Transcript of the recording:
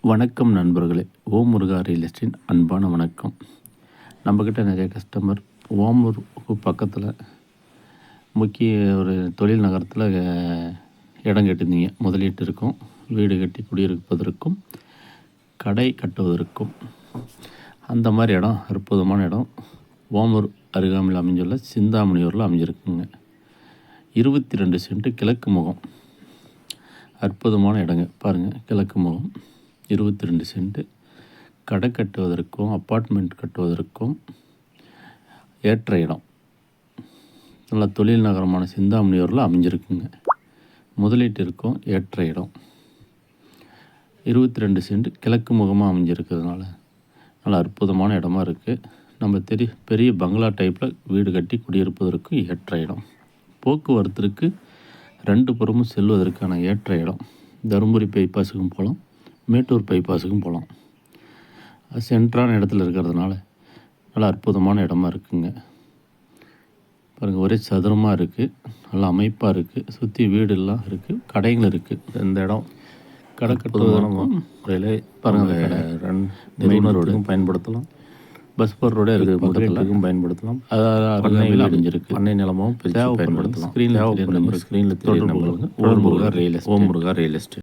வணக்கம் நண்பர்களே. ஓம் Muruga real estate அன்பான வணக்கம். நம்மக்கிட்ட நிறைய கஸ்டமர் ஓமூருக்கு பக்கத்தில் முக்கிய ஒரு தொழில் நகரத்தில் இடம் கேட்டிருந்தீங்க. முதலீட்டு இருக்கும் வீடு கட்டி குடியிருப்பதற்கும் கடை கட்டுவதற்கும். அந்த மாதிரி இடம் அற்புதமான இடம். ஓமூர் அருகாமையில் அமைஞ்சுள்ள சிந்தாமணியூரில் அமைஞ்சிருக்குங்க. இருபத்தி ரெண்டு சென்ட்டு கிழக்கு முகம். அற்புதமான இடங்க பாருங்கள் கிழக்கு முகம். இருபத்தி ரெண்டு சென்ட்டு கடை கட்டுவதற்கும் அப்பார்ட்மெண்ட் கட்டுவதற்கும் ஏற்ற இடம். நல்ல தொழில் நகரமான சிந்தாமணியூரில் அமைஞ்சிருக்குங்க. முதலீட்டிற்கும் ஏற்ற இடம். இருபத்தி ரெண்டு சென்ட் கிழக்கு முகமாக அமைஞ்சிருக்கிறதுனால நல்ல அற்புதமான இடமா இருக்குது நம்ம தெரிய பெரிய பங்களா டைப்பில் வீடு கட்டி குடியிருப்பதற்கு ஏற்ற இடம். போக்குவரத்திற்கு ரெண்டு புறமும் செல்வதற்கான ஏற்ற இடம். தருமபுரி பைபாஸுக்கும் போகலாம். மேட்டூர் பைபாஸுக்கும் போகலாம். சென்ட்ரான இடத்துல இருக்கிறதுனால நல்லா அற்புதமான இடமா இருக்குங்க. பாருங்கள் ஒரே சதுரமாக இருக்குது நல்லா அமைப்பாக இருக்குது சுற்றி வீடெல்லாம் இருக்குது கடைகள் இருக்குது இந்த இடம் கடை கட்டுவதற்கும் முறையில் பாருங்கள் ரோடுக்கும் பயன்படுத்தலாம். பஸ் போர் ரோடே இருக்குது முதலீட்டுக்கும் பயன்படுத்தலாம். அதாவது அமைஞ்சிருக்கு. பண்ணை நிலமும் பயன்படுத்தலாம். ஸ்க்ரீனில் ஸ்க்ரீனில் தொடர்பு Om Muruga real estate Om Muruga real estate